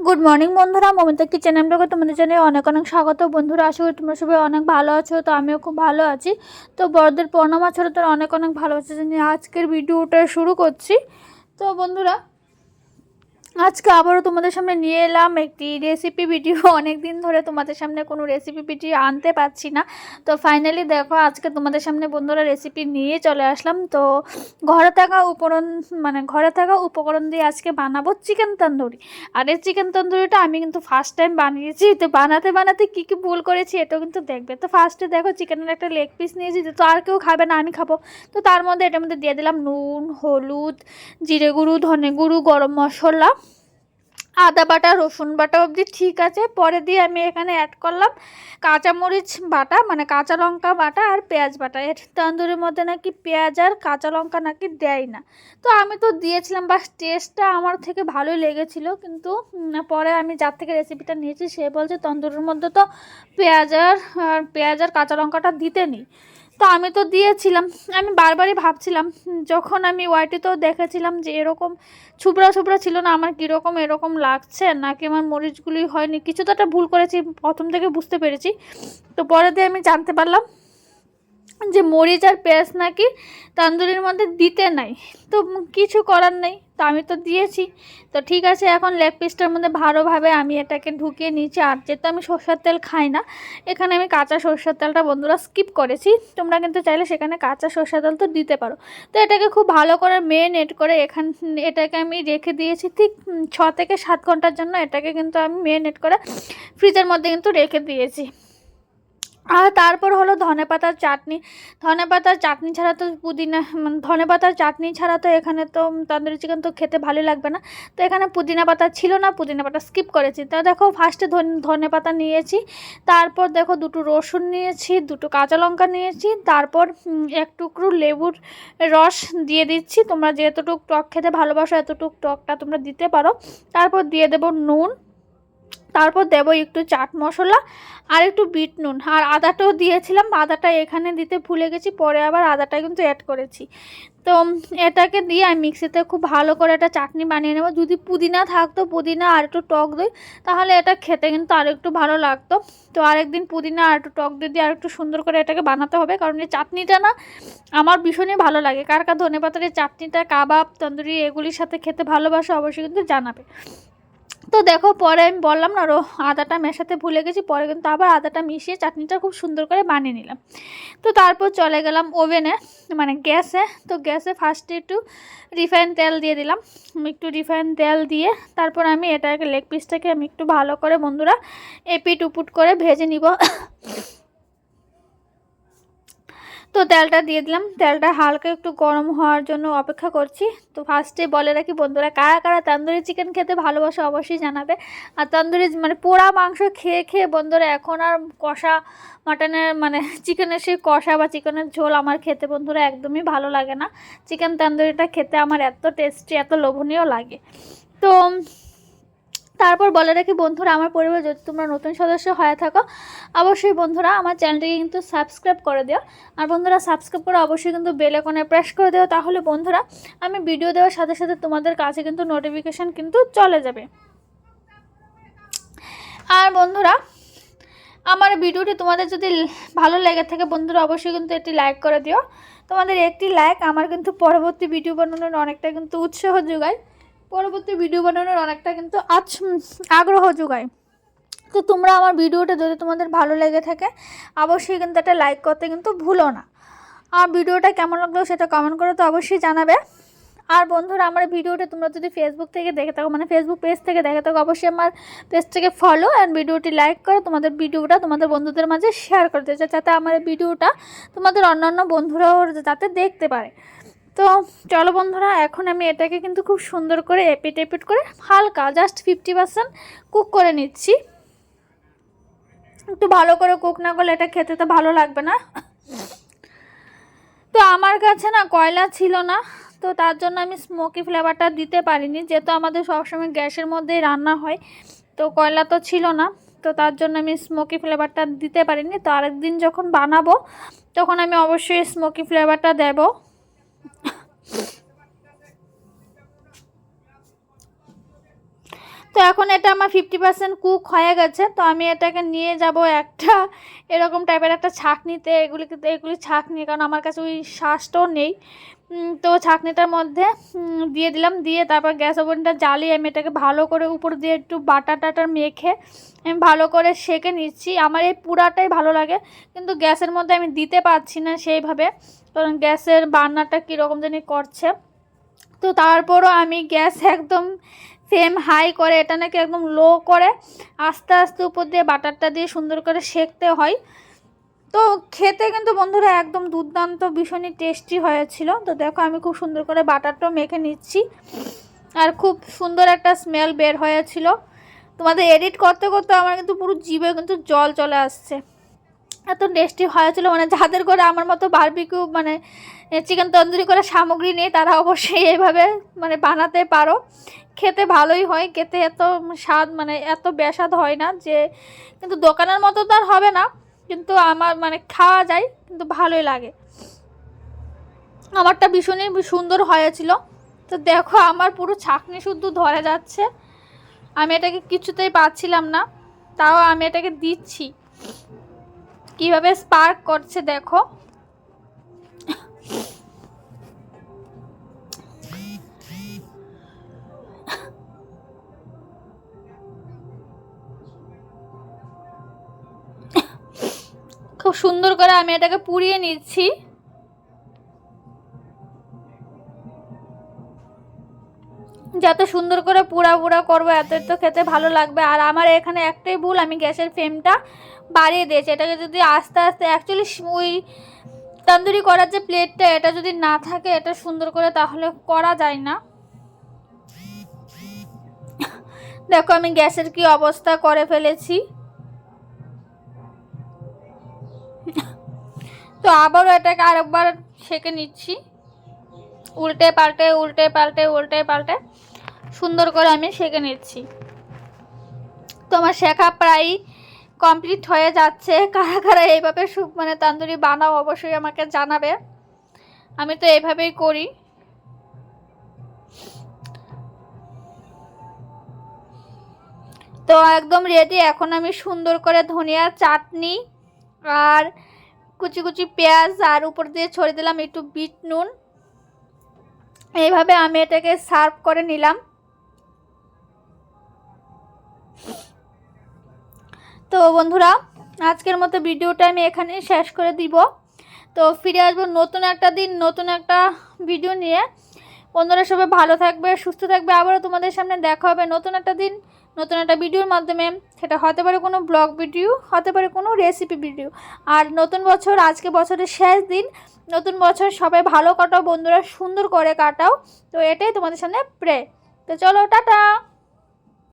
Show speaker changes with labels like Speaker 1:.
Speaker 1: Good morning বন্ধুরা। Momita kitchen ব্লগে তোমাদের জন্য অনেক অনেক স্বাগত। বন্ধুরা, আশা করি তোমরা সবাই অনেক ভালো আছো, তো আমিও খুব ভালো আছি। তো বড়দের প্রণাম ছোটো তোর অনেক অনেক ভালো জানিয়ে আজকের ভিডিওটা শুরু করছি। তো বন্ধুরা আজকে আবারও তোমাদের সামনে নিয়ে এলাম একটি রেসিপি ভিডিও অনেক দিন ধরে তোমাদের সামনে কোনো রেসিপি ভিডিও আনতে পারছি না। তো ফাইনালি দেখো, আজকে তোমাদের সামনে বন্ধুরা রেসিপি নিয়ে চলে আসলাম। তো ঘরে থাকা উপকরণ মানে ঘরে থাকা উপকরণ দিয়ে আজকে বানাবো চিকেন তন্দুরি। আর এই চিকেন তন্দুরিটা আমি কিন্তু ফার্স্ট টাইম বানিয়েছি। তো বানাতে বানাতে কী কী ভুল করেছি এটাও কিন্তু দেখবে। তো ফার্স্টে দেখো চিকেনের একটা লেগ পিস নিয়েছি। তো আর কেউ খাবে না, আমি খাব। তো তার মধ্যে এটার মধ্যে দিয়ে দিলাম নুন, হলুদ, জিরে গুঁড়ো, ধনে গুঁড়ো, গরম মশলা। আদা বাটা, রসুন বাটা অবধি ঠিক আছে। পরে দিয়ে আমি এখানে অ্যাড করলাম কাঁচামরিচ বাটা মানে কাঁচা লঙ্কা বাটা আর পেঁয়াজ বাটা। এর তন্দুরির মধ্যে নাকি পেঁয়াজ আর কাঁচা লঙ্কা নাকি দেয় না। তো আমি তো দিয়েছিলাম, বাস টেস্টটা আমার থেকে ভালোই লেগেছিল। কিন্তু পরে আমি যার থেকে রেসিপিটা নিয়েছি, সে বলছে তন্দুরির মধ্যে তো পেঁয়াজ আর পেঁয়াজ আর কাঁচা লঙ্কাটা দিতে নেই। তো আমি তো দিয়েছিলাম। আমি বারবারই ভাবছিলাম, যখন আমি ওয়াইটিতেও দেখেছিলাম যে এরকম ছুবড়া ছুবড়া ছিল না, আমার কীরকম এরকম লাগছে, নাকি আমার মরিচগুলি হয়নি, কিছু তো একটা ভুল করেছি, প্রথম থেকে বুঝতে পেরেছি। তো পরে দিয়ে আমি জানতে পারলাম যে মরিচ আর পেঁয়াজ নাকি তান্দুরির মধ্যে দিতে নাই। তো কিছু করার নেই, তো আমি তো দিয়েছি। তো ঠিক আছে, এখন লেগ পিসটার মধ্যে ভালোভাবে আমি এটাকে ঢুকিয়ে নিয়েছি। আর যেহেতু আমি সর্ষের তেল খাই না, এখানে আমি কাঁচা সর্ষের তেলটা বন্ধুরা স্কিপ করেছি। তোমরা কিন্তু চাইলে সেখানে কাঁচা সর্ষের তেল তো দিতে পারো। তো এটাকে খুব ভালো করে মেরিনেট করে এখান, এটাকে আমি রেখে দিয়েছি ঠিক ছ থেকে সাত ঘণ্টার জন্য। এটাকে কিন্তু আমি মেরিনেট করে ফ্রিজের মধ্যে কিন্তু রেখে দিয়েছি। আর তারপর হলো ধনে পাতার চাটনি। ধনে পাতার চাটনি ছাড়া তো পুদিনা মানে ধনে পাতার চাটনি ছাড়া তো এখানে তো তন্দুরি চিকেন তো খেতে ভালো লাগবে না। তো এখানে পুদিনা পাতা ছিল না, পুদিনা পাতা স্কিপ করেছি। তা দেখো ফার্স্টে ধনে পাতা নিয়েছি, তারপর দেখো দুটো রসুন নিয়েছি, দুটো কাঁচা লঙ্কা নিয়েছি, তারপর এক টুকরো লেবুর রস দিয়ে দিচ্ছি। তোমরা যেতটুক টক খেতে ভালোবাসো, এতটুক টকটা তোমরা দিতে পারো। তারপর দিয়ে দেবো নুন তারপর দেবো একটু চাট মশলা আর একটু বিট নুন। আর আদাটাও দিয়েছিলাম, আদাটা এখানে দিতে ভুলে গেছি, পরে আবার আদাটা কিন্তু অ্যাড করেছি। তো এটাকে দিয়ে আমি মিক্সিতে খুব ভালো করে একটা চাটনি বানিয়ে নেব। যদি পুদিনা থাকতো, পুদিনা আর একটু টক দই, তাহলে এটা খেতে কিন্তু আর একটু ভালো লাগতো। তো আরেকদিন পুদিনা আর একটু টক দই দিয়ে আর একটু সুন্দর করে এটাকে বানাতে হবে, কারণ এই চাটনিটা না আমার ভীষণই ভালো লাগে। কার কার ধনে পাতার এই চাটনিটা, কাবাব, তন্দুরি এগুলির সাথে খেতে ভালোবাসে, অবশ্যই কিন্তু জানাবে। তো দেখো, পরে আমি বললাম না আরও আদাটা মেশাতে ভুলে গেছি, পরে কিন্তু আবার আদাটা মিশিয়ে চাটনিটা খুব সুন্দর করে বানিয়ে নিলাম। তো তারপর চলে গেলাম ওভেনে মানে গ্যাসে। তো গ্যাসে ফার্স্টে একটু রিফাইন তেল দিয়ে দিলাম। একটু রিফাইন তেল দিয়ে তারপর আমি এটাকে লেগ পিসটাকে আমি একটু ভালো করে বন্ধুরা এপিট উপুট করে ভেজে নিব। তো তেলটা দিয়ে দিলাম। তেলটা হালকা একটু গরম হওয়ার জন্য অপেক্ষা করছি। তো ফার্স্টে বলে রাখি বন্ধুরা, কারা কারা তান্দুরি চিকেন খেতে ভালোবাসে অবশ্যই জানাবে। আর তান্দুরি মানে পোড়া মাংস খেয়ে খেয়ে বন্ধুরা, এখন আর কষা মাটনের মানে চিকেনের সেই কষা বা চিকেনের ঝোল আমার খেতে বন্ধুরা একদমই ভালো লাগে না। চিকেন তান্দুরিটা খেতে আমার এত টেস্টি এত লোভনীয় লাগে। তো তারপর বলে রাখি, বন্ধুরা, আমার পরিবার যদি তোমরা নতুন সদস্য হয়ে থাকো, অবশ্যই বন্ধুরা আমার চ্যানেলটিকে কিন্তু সাবস্ক্রাইব করে দিও। আর বন্ধুরা সাবস্ক্রাইব করে অবশ্যই কিন্তু বেল আইকনে প্রেস করে দিও। তাহলে বন্ধুরা, আমি ভিডিও দেওয়ার সাথে সাথে তোমাদের কাছে কিন্তু নোটিফিকেশান কিন্তু চলে যাবে। আর বন্ধুরা, আমার ভিডিওটি তোমাদের যদি ভালো লেগে থাকে, বন্ধুরা, অবশ্যই কিন্তু একটি লাইক করে দিও। তোমাদের একটি লাইক আমার কিন্তু পরবর্তী ভিডিও বানানোর অনেকটা কিন্তু উৎসাহ যোগায়। পরবর্তী ভিডিও বানানোর অনেকটা কিন্তু আজ আগ্রহ যোগায়। তো তোমরা আমার ভিডিওটা যদি তোমাদের ভালো লেগে থাকে, অবশ্যই কিন্তু একটা লাইক করতে কিন্তু ভুলো না। আর ভিডিওটা কেমন লাগল সেটা কমেন্ট করে তো অবশ্যই জানাবে। আর বন্ধুরা, আমার ভিডিওটা তোমরা যদি ফেসবুক থেকে দেখে থাকো মানে ফেসবুক পেজ থেকে দেখে থাকো, অবশ্যই আমার পেজটাকে ফলো অ্যান্ড ভিডিওটি লাইক করে তোমাদের ভিডিওটা তোমাদের বন্ধুদের মাঝে শেয়ার করতে চাই যাতে আমার ভিডিওটা তোমাদের অন্যান্য বন্ধুরাও যাতে দেখতে পারে। তো চলো বন্ধুরা, এখন আমি এটাকে কিন্তু খুব সুন্দর করে এপিট এপিট করে হালকা জাস্ট ফিফটি পার্সেন্ট কুক করে নিচ্ছি। একটু ভালো করে কুক না করলে এটা খেতে তো ভালো লাগবে না। তো আমার কাছে না কয়লা ছিল না, তো তার জন্য আমি স্মোকি ফ্লেভারটা দিতে পারিনি। যেহেতু আমাদের সবসময় গ্যাসের মধ্যেই রান্না হয়, তো কয়লা তো ছিল না, তো তার জন্য আমি স্মোকি ফ্লেভারটা দিতে পারিনি। তো আরেকদিন যখন বানাবো, তখন আমি অবশ্যই স্মোকি ফ্লেভারটা দেবো। তো এখন এটা আমার ফিফটি পার্সেন্ট কুক হয়ে গেছে, তো আমি এটাকে নিয়ে যাব একটা এরকম টাইপের একটা ছাঁকনিতে এগুলিকে এগুলি ছাঁকনি, কারণ আমার কাছে ওই শ্বাসটাও নেই। তো ছাঁকনিটার মধ্যে দিয়ে দিলাম, দিয়ে তারপর গ্যাস ওভেনটা জ্বালিয়ে আমি এটাকে ভালো করে উপর দিয়ে একটু বাটা টাটার মেখে আমি ভালো করে সেঁকে নিচ্ছি। আমার এই পুরাটাই ভালো লাগে, কিন্তু গ্যাসের মধ্যে আমি দিতে পারছি না সেইভাবে। কারণ গ্যাসের বার্নারটা কীরকম জানি করছে। তো তারপরও আমি গ্যাস একদম ফ্লেম হাই করে, এটা নাকি একদম লো করে, আস্তে আস্তে উপর দিয়ে বাটারটা দিয়ে সুন্দর করে সেঁকতে হয়। তো খেতে কিন্তু বন্ধুরা একদম দুর্দান্ত, ভীষণই টেস্টি হয়েছিল। তো দেখো আমি খুব সুন্দর করে বাটারটাও মেখে নিচ্ছি। আর খুব সুন্দর একটা স্মেল বের হয়েছিল। তোমাদের এডিট করতে করতে আমার কিন্তু পুরো জিভে কিন্তু জল চলে আসছে। এত টেস্টি হয়েছিল মানে যাদের করে আমার মতো বারবিকিউ মানে চিকেন তন্দুরি করে সামগ্রী নেই, তারা অবশ্যই এইভাবে মানে বানাতে পারো। খেতে ভালোই হয়, খেতে এত স্বাদ মানে এত বেস্বাদ হয় না যে, কিন্তু দোকানের মতো তো আর হবে না, কিন্তু আমার মানে খাওয়া যায়, কিন্তু ভালোই লাগে। আমারটা ভীষণই সুন্দর হয়েছিল। তো দেখো আমার পুরো ছাকনি শুদ্ধ ধরে যাচ্ছে। আমি এটাকে কিছুতেই পাচ্ছিলাম না, তাও আমি এটাকে দিচ্ছি। কীভাবে স্পার্ক করছে দেখো। খুব সুন্দর করে আমি এটাকে পুড়িয়ে নিচ্ছি। যত সুন্দর করে পোড়া পোড়া করব, এত তো খেতে ভালো লাগবে। আর আমার এখানে একটাই ভুল, আমি গ্যাসের ফ্লেমটা বাড়িয়ে দিয়েছি। এটাকে যদি আস্তে আস্তে অ্যাকচুয়ালি ওই তন্দুরি করার যে প্লেটটা, এটা যদি না থাকে, এটা সুন্দর করে তাহলে করা যায় না। দেখো আমি গ্যাসের কি অবস্থা করে ফেলেছি। তো আবারও এটাকে আরেকবার সেঁকে নিচ্ছি। উল্টে পাল্টে উল্টে পাল্টে উল্টে পাল্টে সুন্দর করে আমি সেঁকে নিচ্ছি। তো আমার শেখা প্রায় কমপ্লিট হয়ে যাচ্ছে। কারা কারা এইভাবে সুপ মানে তান্দুরি বানাও অবশ্যই আমাকে জানাবে। আমি তো এইভাবেই করি। তো একদম রেডি এখন আমি সুন্দর করে ধনিয়া চাটনি আর কুচি কুচি পেঁয়াজ আর উপর দিয়ে ছড়িয়ে দিলাম একটু বিট নুন। এইভাবে আমি এটাকে সার্ভ করে নিলাম। তো বন্ধুরা, আজকের মতো ভিডিওটা আমি এখানেই শেষ করে দিব। তো ফিরে আসব নতুন একটা দিন, নতুন একটা ভিডিও নিয়ে। বন্ধুরা সবাই ভালো থাকবে, সুস্থ থাকবে। আবারও তোমাদের সামনে দেখা হবে নতুন একটা দিন, নতুন একটা ভিডিওর মাধ্যমে। সেটা হতে পারে কোনো ব্লগ ভিডিও, হতে পারে কোনো রেসিপি ভিডিও। আর নতুন বছর, আজকে বছরের শেষ দিন, নতুন বছর সবাই ভালো কাটাও, বন্ধুরা সুন্দর করে কাটাও। তো এটাই তোমাদের সামনে প্রে তো চলো, টাটা!